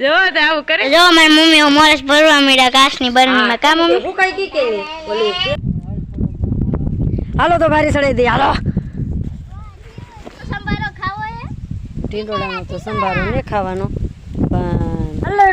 જો તો આવું કરે? જો મારી મમ્મી મોરસ ભરવા મળ્યા ઘાસની બરણીમાં. કા મમ્મી? હું કઈ કી કે હાલો તો ભારી સડે દે હાલો. સંભારો ખાવો હે? ટીંડોળાનો તો સંભારો ને ખાવાનો.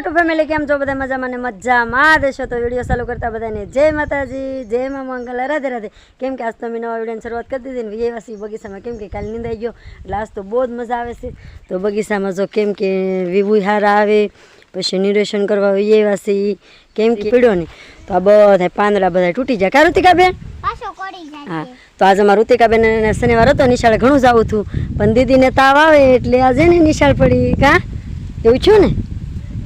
યુટ્યુબ ફેમિલી કેમ છો બધા મજામાં ને મજામાં દેશો તો વીડિયો ચાલુ કરતા બધાને જય માતાજી જય મા મંગલ રાધે રાધે. કેમ કે આજ તો મેં નવા વિડીયોની શરૂઆત કરી દીધી ને વિજયવાસી બગીચામાં. કેમ કે કાલે નીંદાઈ ગયો એટલે આજ તો બહુ જ મજા આવે છે. તો બગીચામાં જો કેમ કે વિભુહાર આવે પછી નિરેશન કરવા વિજયવાસી કેમ કે પીડ્યો ને તો આ બધા પાંદડા બધા તૂટી જાય. કા ઋતિકા બેન પાછો કોડી જાય. હા. તો આજે મારા ઋતિકાબેન શનિવાર હતો નિશાળે ઘણું જ આવું હતું. પણ દીદીને તાવ આવે એટલે આજે ને નિશાળ પડી. કા? એવું છું ને?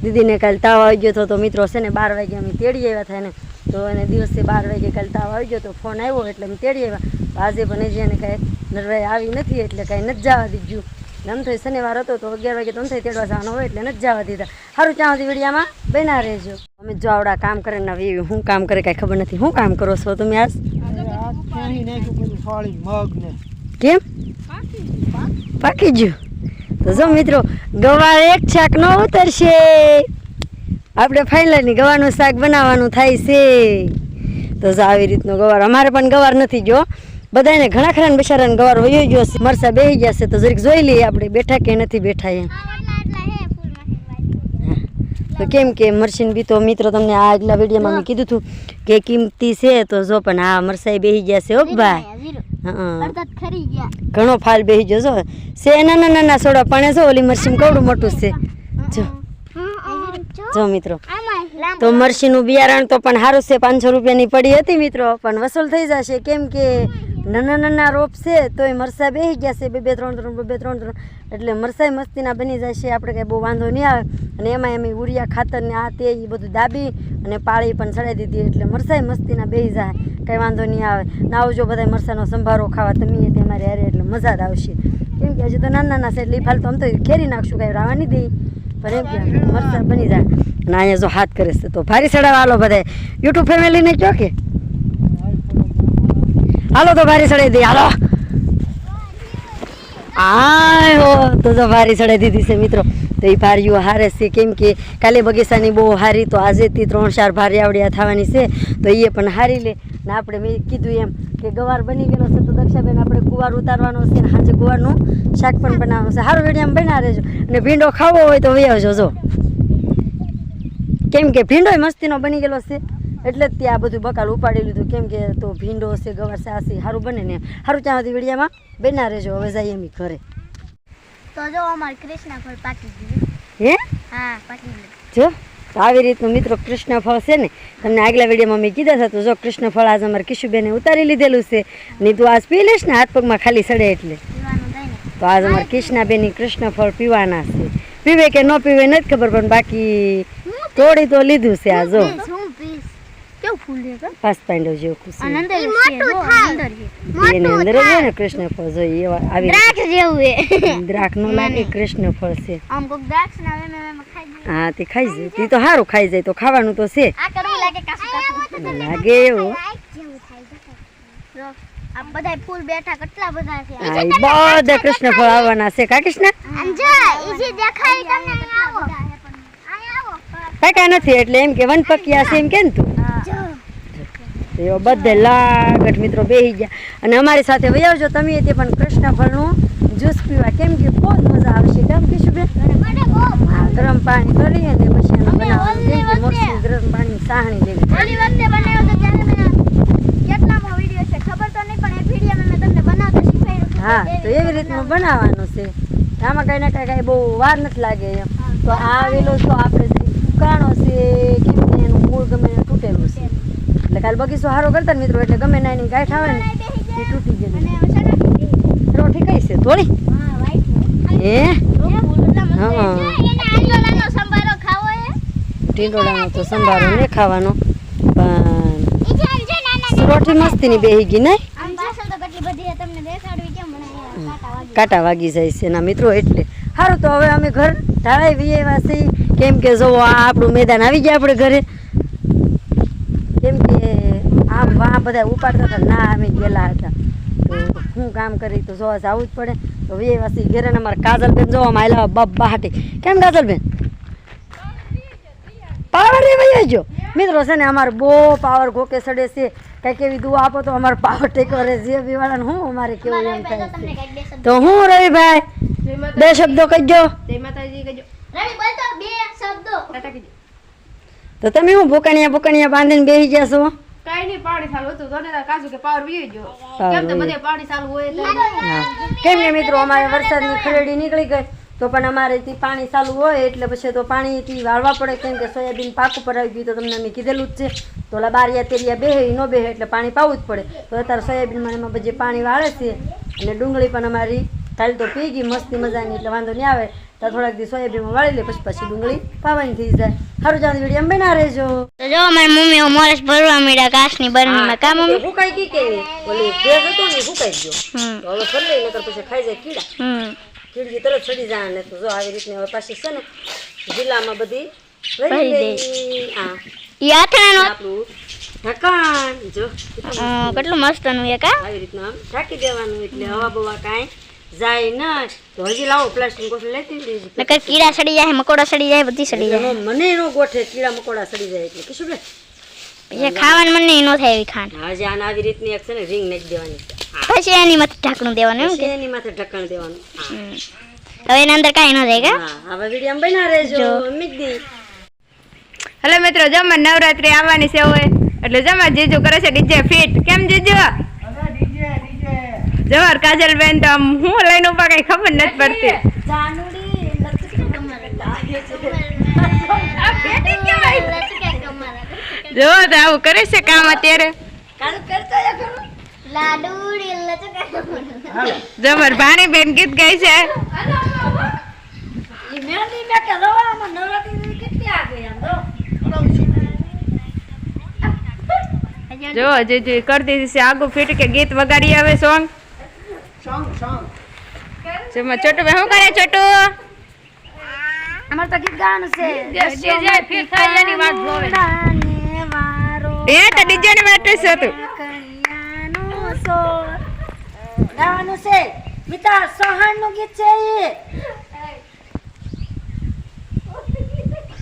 દીદીને કાલે તાવ આવી ગયો હતો તો મિત્રો છે ને બાર વાગે અમે તેડી આવ્યા થાય ને તો એને દિવસે બાર વાગે કાલે તાવ આવી ગયો તો ફોન આવ્યો એટલે અમે તેડી આવ્યા. આજે પણ હજી એને કાંઈ નરવાઈ આવી નથી એટલે કાંઈ નથી જવા દીધું. ને થઈ શનિવાર હતો તો અગિયાર વાગે તો આમ થઈ તેડવા જવાનો હોય એટલે નથી જવા દીધા. સારું ત્યાં સુધી વિડીયામાં બના રહેજો. અમે જો આવડા કામ કરે ને આવી હું કામ કરે કાંઈ ખબર નથી. હું કામ કરો છો તમે આજ? કેમ? પાકી ગયું? તો જો મિત્રો, ગવાર એક શાક ન ઉતરશે. આપણે ફાઇનલની ગવારનું શાક બનાવવાનું થાય છે. તો જો આવી રીતનો ગવાર, અમારે પણ ગવાર નથી જો બધાને ઘણા ખરા બિચારાને ગવાર વયો ગયો છે મરસા બેસી ગયા છે તો જરીક જોઈ લઈએ આપણે બેઠા કે નથી બેઠા એમ. તો કેમ કે મરસીન બી તો મિત્રો તમને આ આગલા વિડીયોમાં મેં કીધું હતું કે કિંમતી છે તો જો પણ આ મરસાઈ બેસી ગયા છે ઓ ભાઈ. ઝીરો ખરી ગયા. ઘણો ફાલ બેહી ગયો જો. છે નાના નાના સોડા પણ છે ઓલી મરસીમ કવડું મોટું છે. જો. જો મિત્રો. તો મરસીનું બિયારણ તો પણ સારું છે પાંચસો રૂપિયાની પડી હતી મિત્રો. પણ વસૂલ થઈ જશે કેમ કે નાના નાના રોપ છે તોય મરસા બેસી ગયા છે બે બે ત્રણ ત્રણ બે બે ત્રણ ત્રણ. એટલે મરસાઈ મસ્તીના બની જશે આપણે કઈ બહુ વાંધો નહીં આવે. અને એમાં એમ ઉરિયા ખાતર ને આ તે એ બધું દાબી અને પાળી પણ ચડાવી દીધી એટલે મરસાઈ મસ્તીના બેસી જાય. કંઈ વાંધો નહીં આવે. ના આવજો બધા મરસાનો સંભારો ખાવા, તમે તે મારે હારે એટલે મજા જ આવશે. કેમ કે હજી તો નાના નાના છે એટલે એ ફાલ તો આમ તો ખેરી નાખશું, કાંઈ રાવા નહીં દઈ. પણ એમ કે મરસા બની જાય. અને અહીંયા જો હાથ કરે છે તો ભારી ચડાવવા હાલો બધા યુટ્યુબ ફેમિલીને કહો કે? હાલો તો ભારી ચડાવી દઈએ, હાલો. આય હો, તો જો ભારી ચડાવી દીધી છે મિત્રો. તો એ ભારીઓ હારે છે, કેમ કે કાલે બગીચાની બહુ હારી, તો આજેથી ત્રણ ચાર ભારી આવડ્યા થવાની છે. તો એ પણ હારી લે. ને આપણે મેં કીધું એમ કે ગવાર બની ગયેલો છે તો દક્ષાબેન આપણે ગુવાર ઉતારવાનો છે ને સાંજે ગુવારનું શાક પણ બનાવવાનું છે. સારું વીડિયો બના રહેજો. અને ભીંડો ખાવો હોય તો વહી જોજો જો. કેમ કે ભીંડોય મસ્તીનો બની ગયેલો છે. એટલે જ ત્યાં બધું બકાલ ઉપાડી લીધું. કેમ કે તો ભીંડો છે ગવાર છે આ છે સારું બને ને. સારું ત્યાં સુધી વેડિયામાં બના રહેજો. હવે જઈએ એમ ઘરે. તો જો અમારે કૃષ્ણ ઘર પાકી ગયું. હે? હા પાકી ગયું. જો. તો આવી રીતનું મિત્રો કૃષ્ણ ફળ છે ને, તમને આગલા વિડીયોમાં મેં કીધા હતા તો જો કૃષ્ણ ફળ આજ અમારે કિશુબેને ઉતારી લીધેલું છે, ને તું આજ પી લઈશ ને હાથ પગમાં ખાલી સડે એટલે. તો આજ અમારે કૃષ્ણાબેનની કૃષ્ણ ફળ પીવાના છે. પીવે કે ન પીવે નથી ખબર, પણ બાકી તોડી તો લીધું છે આ જો. પાંડવ જેવું ખુશી. એની અંદર જ હોય ને કૃષ્ણ ફળ જોઈએ એવા આવી દ્રાક્ષ જેવું હે દ્રાક્ષ નો લાગે કૃષ્ણ ફળ છે. આમ કોક દ્રાક્ષ ના આવે ને એમાં ખાઈ જાય હા તે ખાઈ જાય. તે તો સારું ખાઈ જાય તો ખાવાનું તો છે. લાગે કાસુ કાસુ. લાગે એવું. જો બધા ફૂલ બેઠા કેટલા બધા છે. હા ઈ બધા કૃષ્ણ ફળ આવવાના છે કા કૃષ્ણ? જો દેખાય તમને આવો. આય નથી એટલે એમ કે વન પકિયા છે એમ કે ને તું? જો એવા બધે લાગટ મિત્રો બેસી ગયા. અને અમારી સાથે વહી આવજો તમે તે પણ કૃષ્ણ ફળનું જ્યુસ પીવા. કેમ કે બહુ જ મજા આવશે. કેમ બહુ હા ગરમ પાણી કરી અને પછી એનું બનાવવાનું કે મોટી ગરમ પાણી સાહણી લેવી ઓલી વખતે બનાવ્યો તો ત્યારે મેં કેટલામો વિડિયો છે. ખબર તો નહીં પણ એ વિડિયો મેં તમને બનાવતા શીખવાડ્યું હા તો એવી રીતનું બનાવવાનું. છે. આમાં કઈ ના કઈ કઈ બહુ વાર નથી લાગે એમ. તો આ વેલો તો આપણે કાણો ઉકાણો છે કેમ કે એનું મૂળ ગમે તૂટેલું છે. એટલે કાલે બગીચો સારો કરતા ને મિત્રો એટલે ગમે ના એની ગાંઠ આવે ને એ તૂટી જાય ને રોટી કઈ છે? થોડી હા હે? ટીંડોળાનો તો સંભારો ને ખાવાનો પણ નાના રોટી મસ્તીની બેહી ગઈ નહીં કાટા વાગી જાય છે એના મિત્રો એટલે. સારું તો હવે અમે ઘર ઢાળાઈ વીએવા છીએ. કેમ કે જો આ આપણું મેદાન આવી ગયા આપણે ઘરે. આમ વાહ બધા ઉપાડતા હતા. ના અમે ગયેલા હતા. તો હું કામ કરી તો જોવા જવું જ પડે. તો એ છીએ ઘેરે અમારા કાજલબેન જોવા માં આવેલા બબ્બા હાટી કેમ કાજલબેન? પાવર એ વયો જો મિત્રો છે ને અમારે બહુ પાવર ગોકે સડે છે. કંઈક એવી દુઆ આપો તો અમારો પાવર ટેકો રહે. જે વાળાને હું અમારે કેવું એમ થાય છે. કંઈક બે શબ્દ તો હું રવિભાઈ બે શબ્દો કહેજો જય માતાજી કહેજો રવિ બોલ તો બે શબ્દો. કહી કહેજો તો તમે હું ભૂકણિયા ભૂકણિયા બાંધીને બેસી જશો કાંઈ નહીં પાણી ચાલુ હતું. તો ને કાજુ કે પાવર વી ગયો. કેમ તો બધે પાણી ચાલુ હોય તો? કેમ કે મિત્રો અમારે વરસાદની ખરેડી નીકળી ગઈ તો પણ અમારે થી પાણી ચાલુ હોય એટલે પછી તો પાણીથી વાળવા પડે. કેમ કે સોયાબીન પાક ઉપર આવી ગયું તો તમને મેં કીધેલું જ છે. તો ઓલા બારિયા તેરિયા બેહે ન બેહે એટલે પાણી પાવું જ પડે. તો અત્યારે સોયાબીનમાં એમાં બધી પાણી વાળે છે. અને ડુંગળી પણ અમારી ખાલી તો પી ગઈ મસ્તી મજાની એટલે વાંધો નહીં આવે. તો થોડાક દિવસ સોયાબીનમાં વાળી લે પછી પછી ડુંગળી પાવાની થઈ જાય. સારું જાણ વીડિયો બના રહેજો. તો જો મારી મમ્મી મોરસ ભરવા મળ્યા કાશની બરણીમાં કા મમ્મી? ભૂકાઈ ગઈ કે ઓલી ભેજ હતો ને ભૂકાઈ ગયો? તો હવે ફરી લઈ નકર પછી ખાઈ જાય કીડા. હમ. કીડકી તરત ચડી જાય ને તો જો આવી રીતની હવે પાછી છે ને જિલ્લામાં બધી ભરી રહી દે. આ ઈ આથણાનો? આપણું જો. કેટલું મસ્તનું નું કા? આવી રીતના આમ ઢાંકી દેવાનું એટલે હવા બવા કાંઈ જાય ના તો હજી લાવો પ્લાસ્ટિક કોથળી લેતી દેજો નકર કીડા સડી જાય મકોડા સડી જાય બધી સડી જાય. મને નો ગોઠે કીડા મકોડા સડી જાય એટલે. કશું બે પછી ખાવાનું મને ન થાય એવી ખાંડ. હજી આને આવી રીતની એક છે ને રિંગ નાખી દેવાની. પછી એની માથે ઢાંકણું દેવાનું એમ કે? એની માથે ઢક્કણ દેવાનું. હવે એના અંદર કાંઈ ન જાય કા હા હવે વીડિયો બના રહેજો. મીકી હેલો મિત્રો જમવા નવરાત્રી આવવાની છે હોય એટલે જમવા જીજુ કરે છે ડીજે ફિટ. કેમ જીજુ? જવાર કાજલ બેન તો આમ હું લઈને ઊભા કઈ ખબર નથી પડતી જો તો આવું કરે છે કામ અત્યારે જમર ભાણી બેન ગીત ગાય છે જો જીજુ કરતી છે આગુ ફિટ કે ગીત વગાડી આવે સોંગ જેમાં છોટુ ભાઈ શું કરે છોટુ અમાર તો ગીત ગાવાનું છે. એ તો ડીજે ને માટે છે તું. ગાવાનું છે. મિતા સોહાણનું ગીત છે એ.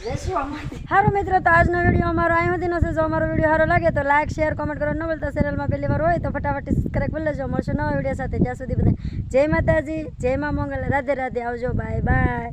સારું મિત્રો, તો આજનો વીડિયો અમારો અહીં સુધીનો છે. જો અમારો વીડિયો સારો લાગે તો લાઈક શેર કોમેન્ટ કરો. ન બોલતા ચેનલમાં પહેલી વાર હોય તો ફટાફટ સબસ્ક્રાઈબ કરી લેજો. મળશું નવા વીડિયો સાથે. જ્યાં સુધી બધા જય માતાજી, જય મા મંગલ. રાધે રાધે. આવજો. Bye bye